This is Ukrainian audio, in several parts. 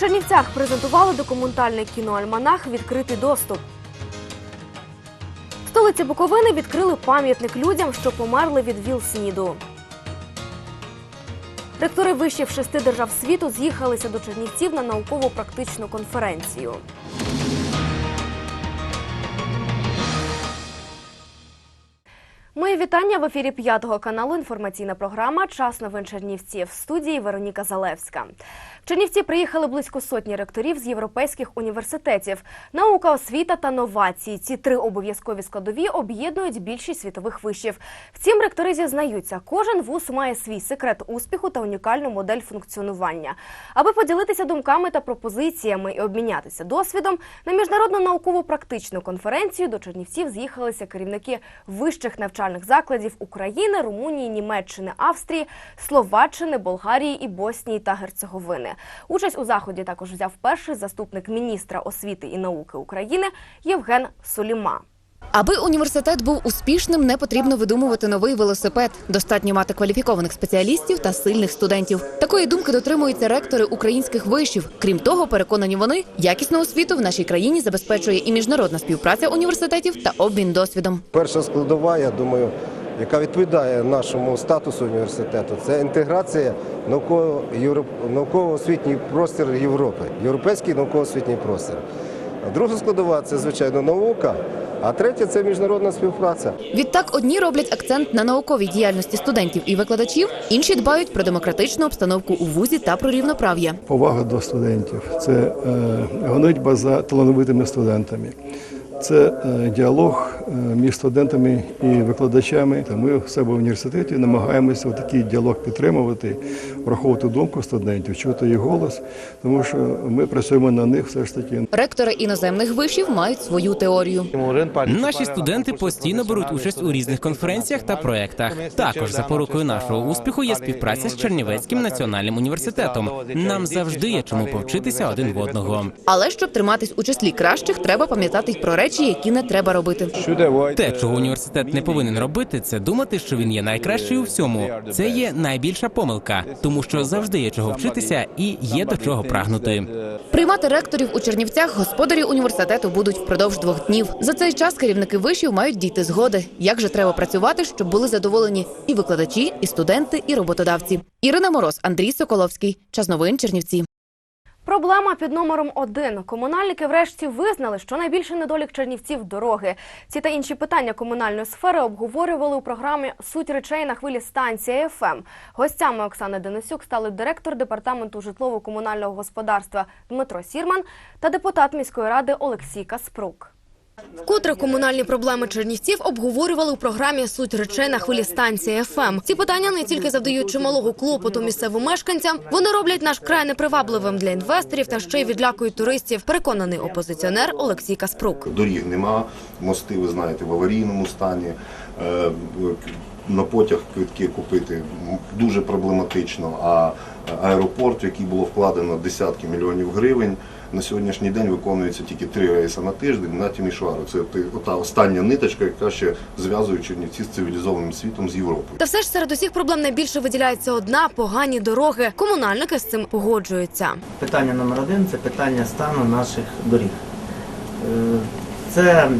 Чернівцях презентували документальний кіноальманах Відкритий доступ. Столиці Буковини відкрили пам'ятник людям, що померли від ВІЛ-СНІДу. Ректори вишів шести держав світу з'їхалися до Чернівців на науково-практичну конференцію. Мої вітання в ефірі п'ятого каналу. Інформаційна програма Час новин Чернівців. В студії Вероніка Залевська. Чернівці приїхали близько сотні ректорів з європейських університетів. Наука, освіта та новації. Ці три обов'язкові складові об'єднують більшість світових вишів. Втім, ректори зізнаються, кожен вуз має свій секрет успіху та унікальну модель функціонування. Аби поділитися думками та пропозиціями і обмінятися досвідом, на міжнародну науково-практичну конференцію до Чернівців з'їхалися керівники вищих навчальних закладів України, Румунії, Німеччини, Австрії, Словаччини, Болгарії і Боснії та Герцеговини. Участь у заході також взяв перший заступник міністра освіти і науки України Євген Соліма. Аби університет був успішним, не потрібно видумувати новий велосипед. Достатньо мати кваліфікованих спеціалістів та сильних студентів. Такої думки дотримуються ректори українських вишів. Крім того, переконані вони, якісну освіту в нашій країні забезпечує і міжнародна співпраця університетів та обмін досвідом. Перша складова, я думаю, яка відповідає нашому статусу університету, це інтеграція науково-науково-освітній простір Європи, європейський науково-освітній простір. Друга складова це звичайно наука, а третя це міжнародна співпраця. Відтак одні роблять акцент на науковій діяльності студентів і викладачів, інші дбають про демократичну обстановку у вузі та про рівноправ'я. повага до студентів, це е, гонитьба за талановитими студентами. Це е, діалог е, між студентами і викладачами. Та Ми в себе в університеті намагаємося такий діалог підтримувати, враховувати думку студентів, чути їх голос, тому що ми працюємо на них все ж таки. Ректори іноземних вишів мають свою теорію. Наші студенти постійно беруть участь у різних конференціях та проєктах. Також запорукою нашого успіху є співпраця з Чернівецьким національним університетом. Нам завжди є чому повчитися один в одного. Але щоб триматись у числі кращих, треба пам'ятати й про речі, які не треба робити. Те, чого університет не повинен робити, це думати, що він є найкращий у всьому. Це є найбільша помилка, тому що завжди є чого вчитися і є до чого прагнути. Приймати ректорів у Чернівцях господарі університету будуть впродовж двох днів. За цей час керівники вишів мають дійти згоди. Як же треба працювати, щоб були задоволені і викладачі, і студенти, і роботодавці. Ірина Мороз, Андрій Соколовський. Час новин Чернівці. Проблема під номером один. Комунальники врешті визнали, що найбільший недолік Чернівців дороги. Ці та інші питання комунальної сфери обговорювали у програмі Суть речей на хвилі станція ФМ. Гостями Оксани Денисюк стали директор департаменту житлово-комунального господарства Дмитро Сірман та депутат міської ради Олексій Каспрук. Вкотре комунальні проблеми чернівців обговорювали у програмі Суть речей на хвилі станції ФМ. Ці питання не тільки завдають чималого клопоту місцевим мешканцям, вони роблять наш край непривабливим для інвесторів та ще й відлякують туристів. Переконаний опозиціонер Олексій Каспрук. Доріг нема, мости, ви знаєте, в аварійному стані. Е, На потяг квитки купити дуже проблематично. А аеропорт, в який було вкладено десятки мільйонів гривень, на сьогоднішній день виконується тільки три рейси на тиждень на Тімішвару. Це ота остання ниточка, яка ще зв'язує Чернівці з цивілізованим світом з Європою. Та все ж серед усіх проблем найбільше виділяється одна погані дороги. Комунальники з цим погоджуються. Питання номер один це питання стану наших доріг. Це е,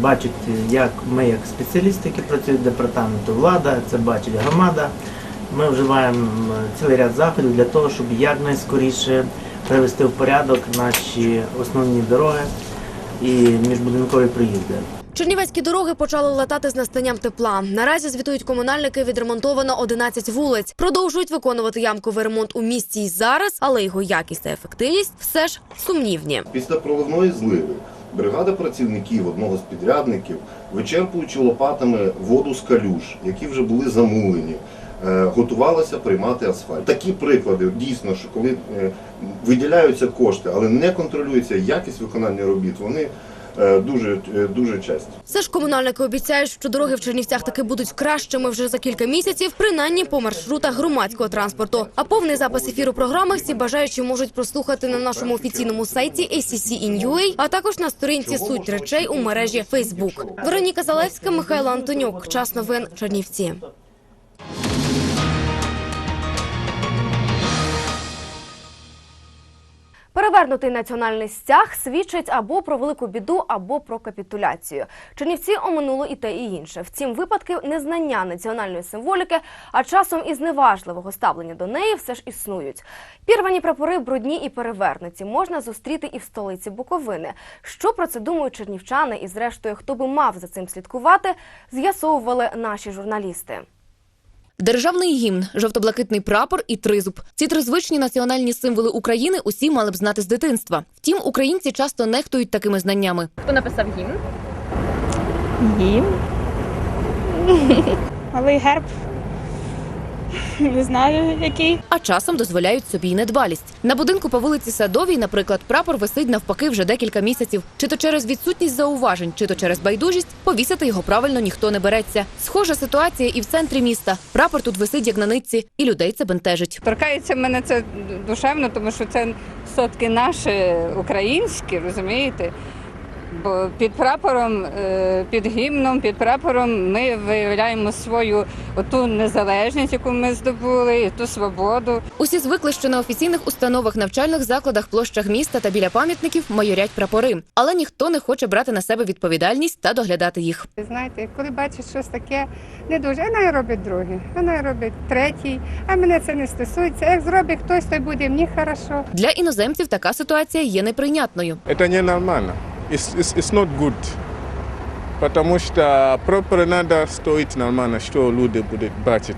бачить як ми, як спеціалісти, які працюють в департаменту, влада, це бачить громада. Ми вживаємо цілий ряд заходів для того, щоб якнайскоріше привести в порядок наші основні дороги і міжбудинкові приїзди. Чернівецькі дороги почали латати з настанням тепла. Наразі звітують комунальники, відремонтовано 11 вулиць. Продовжують виконувати ямковий ремонт у місті й зараз, але його якість та ефективність все ж сумнівні. Після проливної зливи бригада працівників одного з підрядників, вичерпуючи лопатами воду з калюж, які вже були замулені, е, готувалася приймати асфальт. Такі приклади дійсно, що коли е, виділяються кошти, але не контролюється якість виконання робіт, вони дуже, е, дуже часті. Все ж комунальники обіцяють, що дороги в Чернівцях таки будуть кращими вже за кілька місяців, принаймні по маршрутах громадського транспорту. А повний запис ефіру програми всі бажаючі можуть прослухати на нашому офіційному сайті ACC.in.ua, а також на сторінці суть речей у мережі Facebook. Вероніка Залевська, Михайло Антонюк. Час новин Чернівці. Перевернутий національний стяг свідчить або про велику біду, або про капітуляцію. Чернівці оминуло і те, і інше. Втім, випадки незнання національної символіки, а часом і зневажливого ставлення до неї все ж існують. Пірвані прапори, брудні і перевернуті можна зустріти і в столиці Буковини. Що про це думають чернівчани, і зрештою, хто би мав за цим слідкувати, з'ясовували наші журналісти. Державний гімн, жовто-блакитний прапор і тризуб. Ці тризвичні національні символи України усі мали б знати з дитинства. Втім, українці часто нехтують такими знаннями. Хто написав гімн? Гімн. Малий герб. Не знаю, який. А часом дозволяють собі й недбалість. На будинку по вулиці Садовій, наприклад, прапор висить навпаки вже декілька місяців. Чи то через відсутність зауважень, чи то через байдужість, повісити його правильно ніхто не береться. Схожа ситуація і в центрі міста. Прапор тут висить як на нитці, і людей це бентежить. Торкається мене це душевно, тому що це сотки наші українські, розумієте? Бо під прапором, е, під гімном, під прапором ми виявляємо свою оту незалежність, яку ми здобули, і ту свободу. Усі звикли, що на офіційних установах, навчальних закладах, площах міста та біля пам'ятників майорять прапори, але ніхто не хоче брати на себе відповідальність та доглядати їх. Знаєте, коли бачиш щось таке не дуже, а най робить другий, а най робить третій, а мене це не стосується. Як зробить хтось, то й буде мені хорошо. Для іноземців така ситуація є неприйнятною. Это ненормально. It's, it's, it's not good. Потому что прапор надо стоить нормально, что люди будут бачить,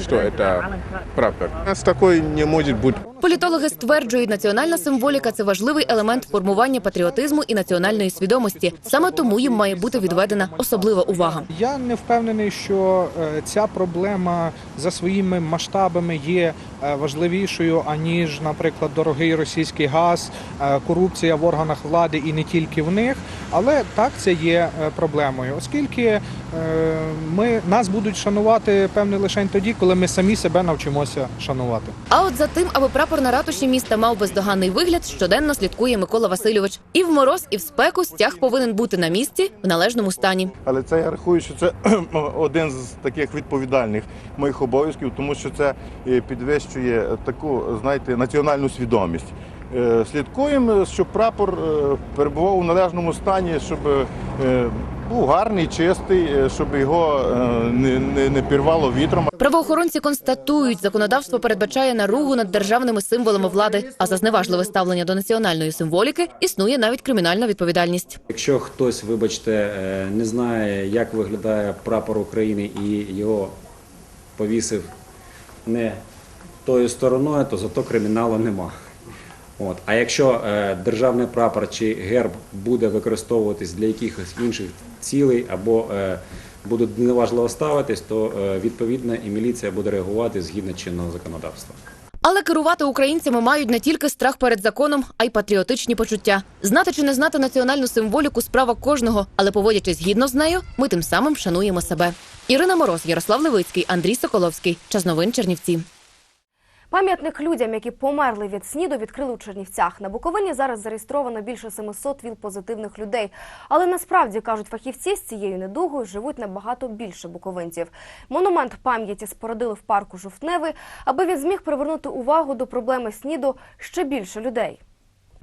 что это прапор. У нас такой не может быть. Політологи стверджують, національна символіка це важливий елемент формування патріотизму і національної свідомості. Саме тому їм має бути відведена особлива увага. Я не впевнений, що е, ця проблема за своїми масштабами є е, важливішою аніж, наприклад, дорогий російський газ, е, корупція в органах влади і не тільки в них. Але так це є проблемою, оскільки ми нас будуть шанувати певне лише тоді, коли ми самі себе навчимося шанувати. А от за тим, аби прапор на ратуші міста мав бездоганний вигляд, щоденно слідкує Микола Васильович. І в мороз, і в спеку стяг повинен бути на місці в належному стані. Але це я рахую, що це один з таких відповідальних моїх обов'язків, тому що це е, підвищує таку, знаєте, національну свідомість. Е, Слідкуємо, щоб прапор е, перебував у належному стані, щоб був гарний, чистий, е, щоб його е, не, не, не пірвало вітром. Правоохоронці констатують, законодавство передбачає наругу над державними символами влади, а за зневажливе ставлення до національної символіки існує навіть кримінальна відповідальність. Якщо хтось, вибачте, е, не знає, як виглядає прапор України і його повісив не тою стороною, то зато криміналу нема. От. А якщо е, державний прапор чи герб буде використовуватись для якихось інших цілей або е, будуть неважливо ставитись, то е, відповідно і міліція буде реагувати згідно чинного законодавства. Але керувати українцями мають не тільки страх перед законом, а й патріотичні почуття. Знати чи не знати національну символіку справа кожного, але поводячись гідно з нею, ми тим самим шануємо себе. Ірина Мороз, Ярослав Левицький, Андрій Соколовський. Час новин Чернівці. Пам'ятник людям, які померли від СНІДу, відкрили у Чернівцях. На Буковині зараз зареєстровано більше 700 ВІЛ-позитивних людей. Але насправді, кажуть фахівці, з цією недугою живуть набагато більше буковинців. Монумент пам'яті спородили в парку Жовтневий, аби він зміг привернути увагу до проблеми СНІДу ще більше людей.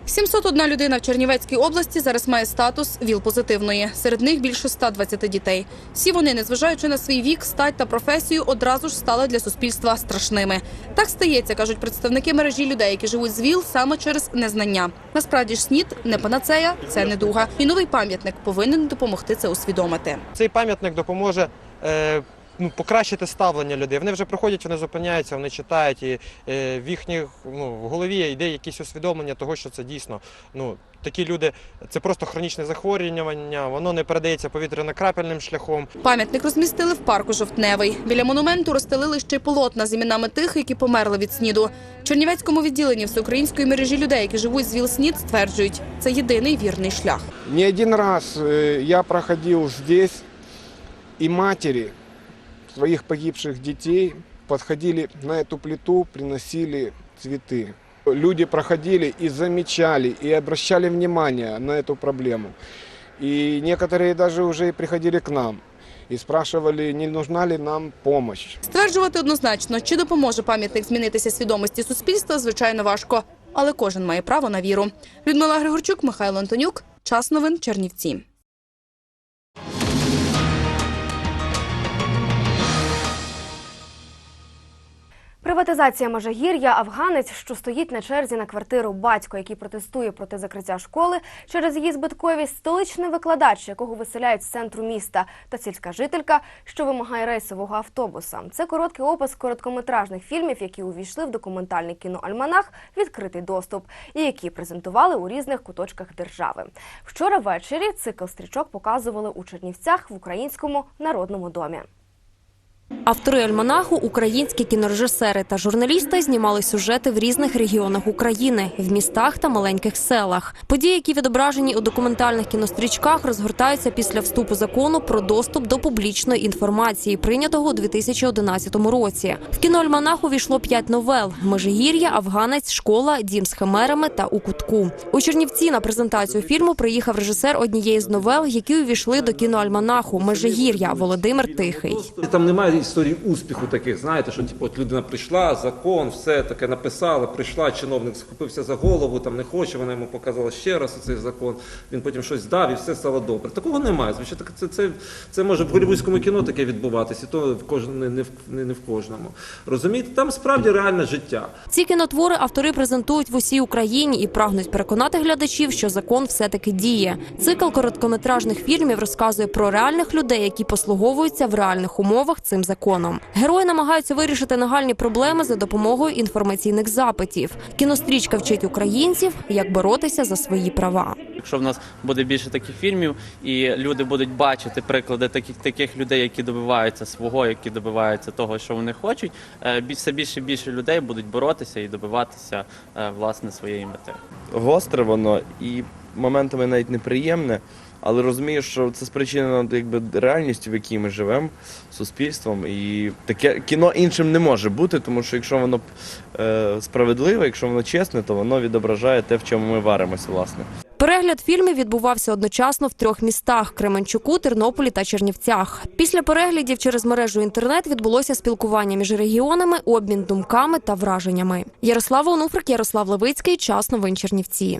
701 людина в Чернівецькій області зараз має статус ВІЛ-позитивної. Серед них більше 120 дітей. Всі вони, незважаючи на свій вік, стать та професію, одразу ж стали для суспільства страшними. Так стається, кажуть представники мережі людей, які живуть з ВІЛ саме через незнання. Насправді ж СНІД не панацея, це недуга. І новий пам'ятник повинен допомогти це усвідомити. Цей пам'ятник допоможе. Е... Ну, покращити ставлення людей. Вони вже приходять, вони зупиняються, вони читають, і е, в їхніх ну, в голові йде якесь усвідомлення того, що це дійсно ну, такі люди, це просто хронічне захворювання, воно не передається повітряно-крапельним шляхом. Пам'ятник розмістили в парку Жовтневий. Біля монументу розстелили ще й полотна з іменами тих, які померли від СНІДу. В Чернівецькому відділенні всеукраїнської мережі людей, які живуть з ВІЛ-СНІД, стверджують, це єдиний вірний шлях. Не один раз э, я проходил здесь, и матери своих погибших детей подходили на эту плиту, приносили цветы. Люди проходили и замечали, и обращали внимание на эту проблему. И некоторые даже уже и приходили к нам и спрашивали, не нужна ли нам помощь. Стверджувати однозначно, чи допоможе пам'ятник змінитися свідомості суспільства, звичайно, важко. але кожен має право на віру. Людмила Григорчук, Михайло Антонюк. Час новин Чернівці. Приватизація Межигір'я афганець, що стоїть на черзі на квартиру батько, який протестує проти закриття школи через її збитковість, столичний викладач, якого виселяють з центру міста, та сільська жителька, що вимагає рейсового автобуса. Це короткий опис короткометражних фільмів, які увійшли в документальний кіноальманах Відкритий доступ і які презентували у різних куточках держави. Вчора ввечері цикл стрічок показували у Чернівцях в Українському народному домі. Автори альманаху, українські кінорежисери та журналісти знімали сюжети в різних регіонах України, в містах та маленьких селах. Події, які відображені у документальних кінострічках, розгортаються після вступу закону про доступ до публічної інформації, прийнятого у 2011 році. В кіноальманах увійшло п'ять новел: Межигір'я, Афганець, школа, дім з химерами та у кутку. У Чернівці на презентацію фільму приїхав режисер однієї з новел, які увійшли до кіноальманаху Межигір'я Володимир Тихий. Там немає історій успіху таких, знаєте, що типу, от людина прийшла, закон, все таке написала, прийшла, чиновник схопився за голову, там не хоче, вона йому показала ще раз цей закон, він потім щось дав і все стало добре. Такого немає. Звичайно, це, це, це може в голівудському кіно таке відбуватися, і то в кожному, не, не, в- не, не в кожному. Розумієте, там справді реальне життя. Ці кінотвори автори презентують в усій Україні і прагнуть переконати глядачів, що закон все-таки діє. Цикл короткометражних фільмів розказує про реальних людей, які послуговуються в реальних умовах цим законом. Герої намагаються вирішити нагальні проблеми за допомогою інформаційних запитів. Кінострічка вчить українців, як боротися за свої права. Якщо в нас буде більше таких фільмів, і люди будуть бачити приклади таких таких людей, які добиваються свого, які добиваються того, що вони хочуть, е, все більше і більше людей будуть боротися і добиватися е, власне своєї мети. гостре воно і моментами навіть неприємне, але розумію, що це спричинено якби реальністю, в якій ми живемо, суспільством. І таке кіно іншим не може бути, тому що якщо воно е, справедливе, якщо воно чесне, то воно відображає те, в чому ми варимося, власне. Перегляд фільмів відбувався одночасно в трьох містах: Кременчуку, Тернополі та Чернівцях. Після переглядів через мережу інтернет відбулося спілкування між регіонами, обмін думками та враженнями. Ярослава Онуфрик, Ярослав Левицький. Час новин Чернівці.